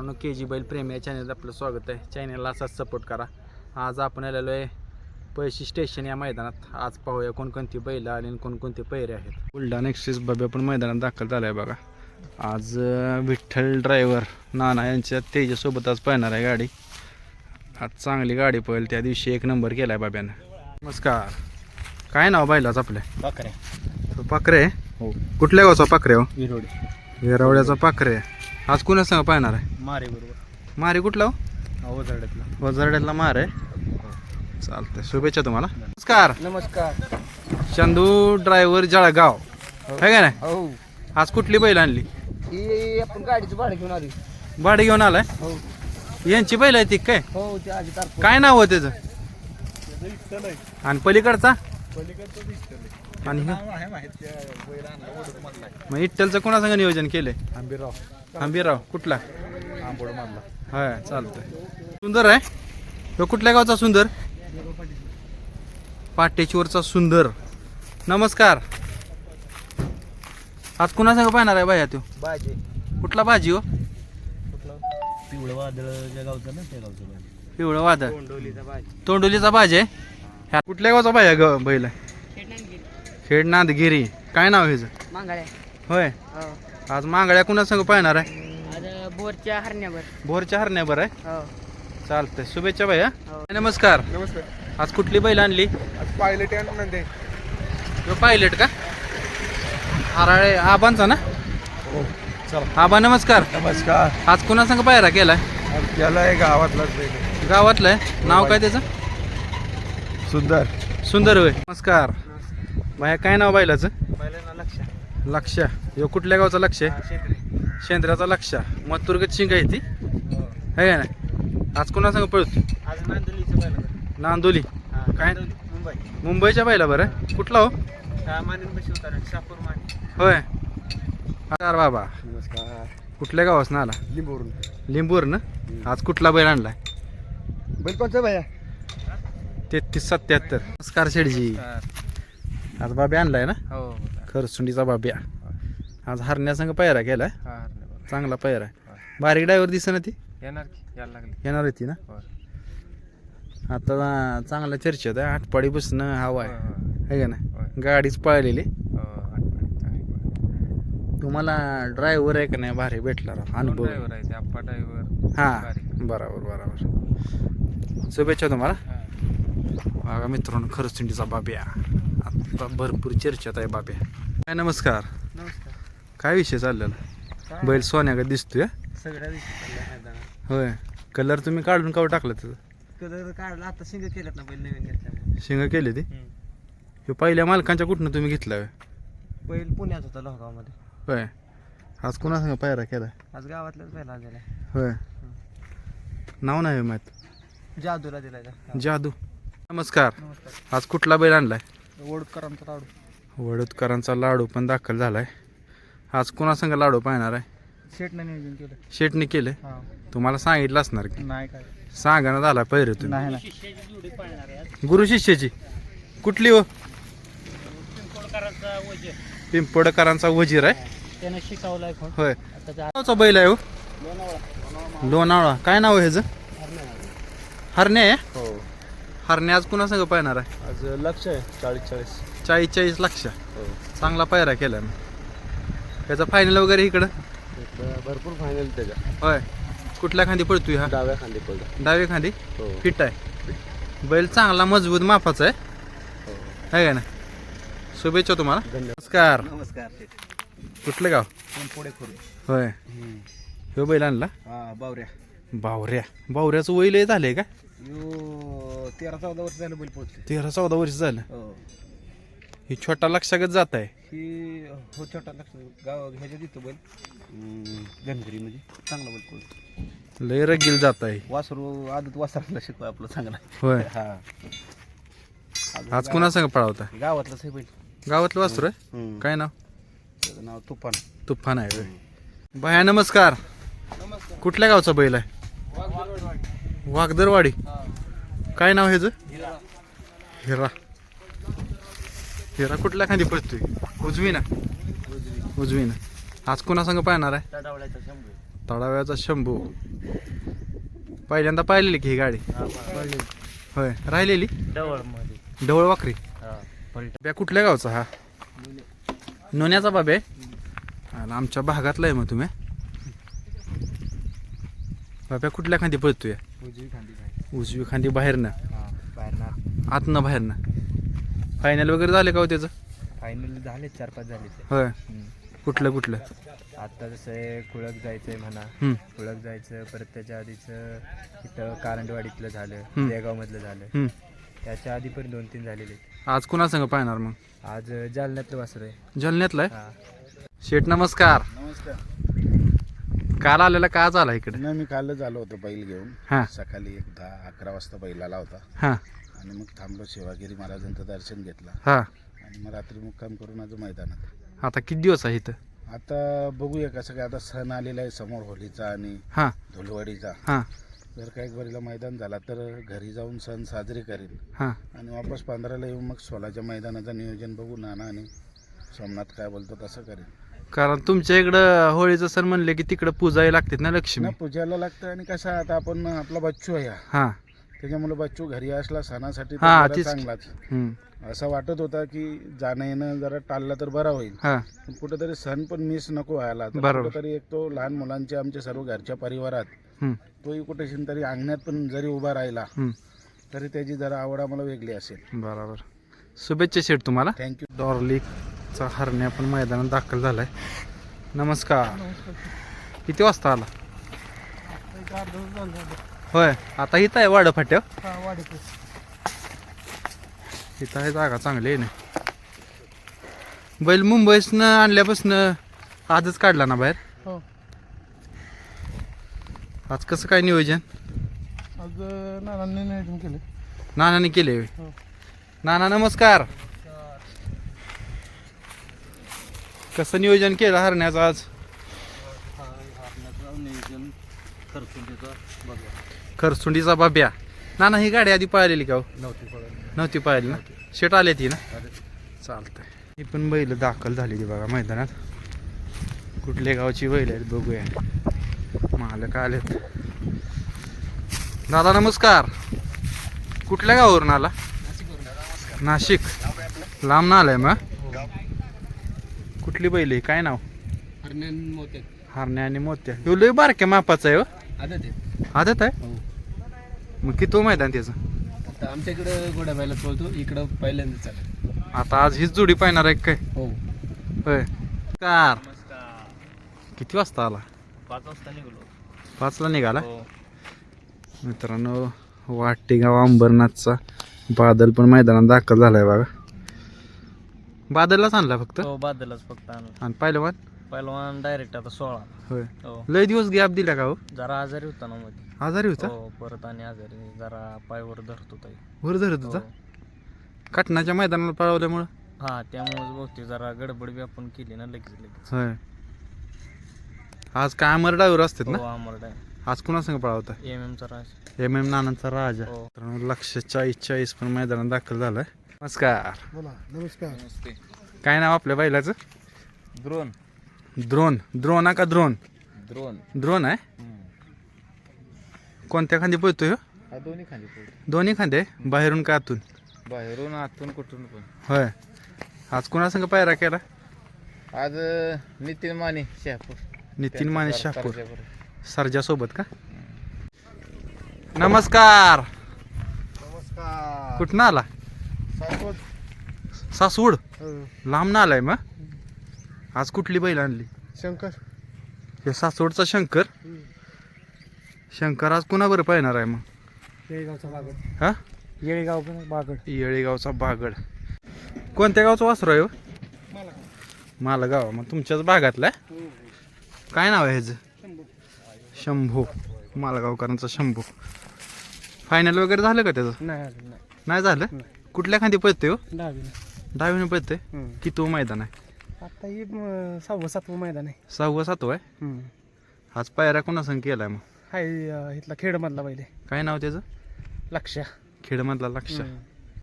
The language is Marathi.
मित्रांनो के जी बैल प्रेमी या चॅनलला आपलं स्वागत आहे. चॅनलला असाच सपोर्ट करा. आज आपण आलेलो आहे पैशी स्टेशन या मैदानात. आज पाहूया कोणकोणती बैल आली आणि कोणकोणते पैरे आहेत. बुलढाणा एक्सप्रेस बाबा पण मैदानात दाखल झाला आहे बघा. आज विठ्ठल ड्रायव्हर नाना यांच्या तेजासोबत आज पाहणार आहे गाडी. आज चांगली गाडी पळेल. त्या दिवशी एक नंबर केला आहे बाब्यानं. नमस्कार. काय नाव बैलाच आपल्या बकरे पाखरे? हो. कुठल्या गावचा पाखरे हो? विरोडी. वेरावड्याचा पाखरे. आज कुणा सांग पाहणार आहे? मारे बरोबर. मारे कुठला हो? अवजरड्यातला वजरड्यातला मार आहे. चालतंय शुभेच्छा तुम्हाला. नमस्कार. नमस्कार. चंदू ड्रायव्हर जळगाव. है. का नाही? हो. आज कुठली बैल आणली? ही आपण गाडीचं भाडं घेऊन आली. भाडे घेऊन आलाय? हो. यांची बैल आहे ती काय? हो ते आधी तारपूर काय नाव आहे त्याचं? आणि पलीकडचा? आणि हे? मग इट्टलचं कोणासंग नियोजन केलंय? आंबीराव कुठला? चालतंय. सुंदर आहे? तो कुठल्या गावचा सुंदर? पाटेश्वरचा सुंदर. नमस्कार. आज कुणा संग पाहणार आहे बाया तो बाजे. कुठला भाजी हो? पिवळं वादळ ज्या गावचं ना त्या गावचं बाजे. पिवळं वादळ. कोंडोलीचा बाजे. तोंडोलीचा भाजी आहे? ह्या कुठल्या गावचा बाया ग बैल? आहे खेड नांदगिरी काय नाव ह्याचं? मांगाळ्या. होय. हो. आज मांगळ्या कुणा संग पाहणार आहे? बोरच्या हरण्यावर. भोरच्या हरण्यावर आहे? हो. चालतंय. शुभेच्छा भैया. हो. नमस्कार. नमस्कार. आज कुठली बैल आणली? आज पायलट नंदे तो पायलट का? हराळे आबांचा ना? हो चला. आबा नमस्कार. नमस्कार. आज कुणा संग पायरा केलाय? त्याला आहे गावातलाच गावातलं आहे? नाव काय त्याचं? सुंदर. सुंदर होय. नमस्कार. बाया काय नाव बैलाचं? पहिल्यांदा लक्ष लक्ष ह्यो कुठल्या गावचा लक्ष आहे? शेंद्राचा लक्ष मथुरगत शिंग आहे ती. है का नाही? आज कुणा संग पळतो आज नांदोलीचं पहिलं. नांदोली. काय? मुंबई. मुंबईच्या बैला बरं. कुठला हो? हा होय. नमस्कार बाबा. नमस्कार. कुठल्या गावास ना आला? लिंबोरून लिंबूर ना आज कुठला बैल आणलाय? बैल कोणचं भैया? तेहतीस सत्याहत्तर. नमस्कार शेडजी आज बाब्या आणलाय ना? हो. खरसुंडीचा बाब्या. आज हरण्यासंग पायरा केलाय. हा चांगला पायरा बारीक डायवर दिसना ती? येणार की यायला लागली. येणार होती ना? आता चांगला चर्चेत आहे. आठपाडी बसणं हवा आहे. है का नाही? गाडीच पळालेली. तुम्हाला ड्रायव्हर आहे का नाही भारी भेटला राव, अनुभव. ड्रायव्हर आहे ते आप्पा ड्रायव्हर हा. बरोबर बरोबर. शुभेच्छा तुम्हाला. बघा मित्रांनो खरंच बाब्या आता भरपूर चर्चेत आहे बाब्या काय नमस्कार. काय विषय चाललेला बैल सोन्याकडे दिसतोय. सगळ्या होय. कलर तुम्ही काढून काढून टाकलं त्याचं? कलर काढला आता शिंग केलेत ना बैल नवीन घेतल्यामुळे. शिंग केली ती? ह्यो पहिल्या मालकांच्या कुठनं तुम्ही घेतला होय? बैल पुण्यात होता लोहगावमध्ये. होय. आज कुणा सांग पायरा केला? आज गावातल्याच बैल आणलेला होय. नाव नाही माहीत? जादूला दिलाय. जादू. नमस्कार. नमस्कार. आज कुठला बैल आणलाय? वडकरांचा लाडू. वडोदकरांचा लाडू पण दाखल झालाय. आज कुणा संग लाडू पाहणार आहे? शेटनं नियोजन केलं. शेटने केले हा. तुम्हाला सांगितलं असणार की? नाही काय. सांगाना झाला पहिरे तुम्ही. नाही नाही. गुरु शिष्याची. कुठली हो? पिंपोडकरांचा वजीर आहे. त्यानं शिकवलाय कोण होय. आता जा- नावचा बैल आहे हो? लोणावळा. काय नाव आहे ह्याचं? हरणे आहे? हो. हरणे आज कुणा संग पाहणार आहे? आज लक्ष आहे चाळीस चाळीस. चाळीस चाळीस लक्ष. हो. चांगला पायरा केला ना. त्याचा फायनल वगैरे इकडं? भरपूर फायनल त्याच्या. होय. कुठल्या खांदी पळतोय हा? डाव्या खांदी पडला डावी खांदी? हो. फिट आहे. बैल चांगला मजबूत मापाचा आहे. हो. आहे का ना शुभेच्छा तुम्हाला. नमस्कार. नमस्कार. कुठलं गाव? पुढे करू होय. ह्यो बैल आणला? हा बावऱ्या. बावऱ्या. बावऱ्याचं वय लय झालंय का? यो तेरा चौदा वर्ष झालं बैल पोहोचले तेरा चौदा वर्ष झालं. हो. ही छोटा लक्षागत जात आहे. ही हो छोटा लक्ष गाव ह्याच्यात येतो बैल. धनगरी म्हणजे. चांगला बैल पोहोचतो लय रगील जात आहे. वासरू आदत वासराला शिकवा आपलं चांगला. होय. हा. आज कुणा संग पळावता? गावातलाच आहे बैल. गावातलं वासरू आहे? हम्म. काय नाव? त्याचं नाव तुफान. तुफान आहे होय. बाया नमस्कार. कुठल्या गावचा बैल आहे? वागदरवाडी काय नाव ह्याचं? हिरा. हिरा कुठल्या खांदी पडतोय उजवी ना उजवी ना आज कोणा संग पाहणार आहे? तळाव्याचा शंभू. पहिल्यांदा पाहिलेली की ही गाडी? होय. राहिलेली? ढवळ वाकरी. पलट. बाब्या कुठल्या गावचा हा? नोन्याचा बाबे आणि आमच्या भागातला आहे मग तुम्ही? बाब्या कुठल्या खांदी पळतोय? उजवी खांदी बाहेर. ना आतनं बाहेरनं. फायनल वगैरे झाले का हो त्याचं? फायनल झाले चार पाच झाले ते. होय. कुठलं कुठलं? आता जसं आहे कुळक जायचंय म्हणा. हम्म, कुळक जायचं परत त्याच्या आधीचं इथं कारंडवाडीतलं झालं हम्म. देगावमधलं झालं. हम्म. त्याच्या आधी पण दोन तीन झालेले आज कुणा संग पाहणार मग? आज जालन्यातलं वासर आहे. जालन्यातला आहे? हा. शेठ नमस्कार. नमस्कार. काल आलेला का आज आला इकडे? नाही मी कालच आलो होतो बैल घेऊन. हां. सकाळी एक दहा अकरा वाजता बैल आला होता. हां. आणि मग थांबलो शिवागिरी महाराजांचं दर्शन घेतलं. हां. आणि मग रात्री मुक्काम करून आज मैदानात. आता किती दिवस आहे इथं? आता बघूया कसं काय आता सण आलेला आहे समोर होलीचा आणि हां. धुलवाडीचा. हां. जर काही बरीला मैदान झाला तर घरी जाऊन सण साजरे करेल हां. आणि वापस पंधराला येऊन मग सोलाच्या मैदानाचं नियोजन बघू नाना आणि सोमनाथ काय बोलतो तसं करेल कारण तुमच्या इकडं होळीचं सण म्हणले की तिकडं पूजाही लागतात ना लक्ष्मी? ना पूजाला लागतं आणि कसं आता आपण आपला बच्चू आहे हा. हां. त्याच्यामुळे बच्चू घरी असला सणासाठी तर हा, तेच. चांगलाच. हम्म, असं वाटत होता की जाणं येणं जरा टाळलं तर बरं होईल. हां. पण कुठेतरी सण पण मिस नको व्हायला. तर बरोबर. कुठेतरी एक तो लहान मुलांचे आमच्या सर्व घरच्या परिवारात हम्म, तोही कुठे तरी अंगणात पण जरी उभा राहिला हम्म. तरी त्याची जरा आवड आम्हाला वेगळी असेल. बरोबर. शुभेच्छा शेठ तुम्हाला. थँक्यू डॉर्लिकचा हरण्या पण मैदानात दाखल झालाय. नमस्कार. किती वाजता आला? होय. आता इथं आहे वाड फाट्या. इथं आहे जागा चांगली आहे ना. बैल मुंबईसनं आणल्यापासून आजच काढला ना बाहेर? हो. आज कसं काय नियोजन? आज नानांनी नियोजन केले नानाने केले. हो. नाना नमस्कार. कसं नियोजन केलं हरण्याचं आज? नियोजन खर्चून बघा खरसुंडीचा बाब्या. नाना ही गाडी आधी पळालेली का हो? नव्हती पडत नव्हती पाहिली ना? शेट आली ती ना? चालतंय. ही पण बैल दाखल झालेली बघा मैदानात. कुठल्या गावची बैल आहेत बघूया. मालक आलेत. दादा नमस्कार. कुठल्या गावावरून आला? नाशिक. लांब ना आलाय मग कुठली बैल आहे? काय नाव? हारण्या आणि मोत्या. ह्यो लय बारक्या मापाचा आहे हो. आता आदत आहे? हो. मग किती मैदान त्याचं आता आमच्याकडं गोड्या बायला पळतो इकडं पहिल्यांदा चालेल आता आज हीच जोडी पाहणार आहे काय? हो. होय. कार. किती वाजता आला? पाच वाजता निघलो. पाचला निघाला? हो. मित्रांनो वाटेगाव अंबरनाथचा बादल पण मैदानात दाखल झालाय बघा. बादललाच आणला फक्त? हो बादलच फक्त आणलं. आणि पहिलवान? पहिलवान डायरेक्ट आता सोळा. होय. हो. लय दिवस गॅप दिला का हो? जरा आजारी होता ना मध्ये आजारी होता? हो परत आणि आजारी. जरा पायवर धरत होता वर धरत होता? हो. काटणाच्या मैदानाला पळवल्यामुळं? हा त्यामुळेच बहुतेक जरा गडबड बी आपण केली ना लगेच लगेच. होय. आज काय अमर ड्रायव्हर असतात हो ना अमर डाय आज कुणा संग पळवता? एम एमचा राज. एम एम नानांचा राजा. हो. मित्रांनो, लक्ष चाळीस चाळीस पण मैदानात दाखल झालाय. नमस्कार. बोला नमस्कार. काय नाव आपल्या बैलाचं? द्रोण. द्रोण द्रोणा का द्रोण द्रोण द्रोण आहे? कोणत्या खांदी पळतोय ह्यो? हा दोन्ही पडतो दोन्ही खांदे? बाहेरून का आतून? बाहेरून आतून कुठून पण. होय. आज कोणासंग पायरा केला? आज नितीन माने शहापूर. नितीन माने शापूर सरजा सोबत का? नमस्कार. नमस्कार. कुठनं आला? सासवड. लांब ना आलाय मग? आज कुठली बैल आणली? शंकर. हे सासवडचा शंकर? शंकर आज कुणा बरं पाहणार आहे मग? येळगावचा बागड. हा? येळगाव बागड. येळेगावचा बागड. कोणत्या गावचा वासरू आहे हो? मालगाव. मग तुमच्याच भागातला आहे? काय नाव आहे ह्याचं? शंभू. मालगावकरांचा शंभू. फायनल वगैरे झालं का त्याचं? नाही अजून नाही. नाही झालं? कुठल्या खांदी पळते हो? दहावी दहावीने पळते किती मैदान आहे? आता ही म, सहावं सातवं मैदान आहे. सहावं सातवं आहे? हम्म. आज पायऱ्या कोणासंग केलाय मग? हाय अं, इथला खेडमधला पहिले. काय नाव त्याचं? लक्ष्या. खेडमधला लक्ष हम्म.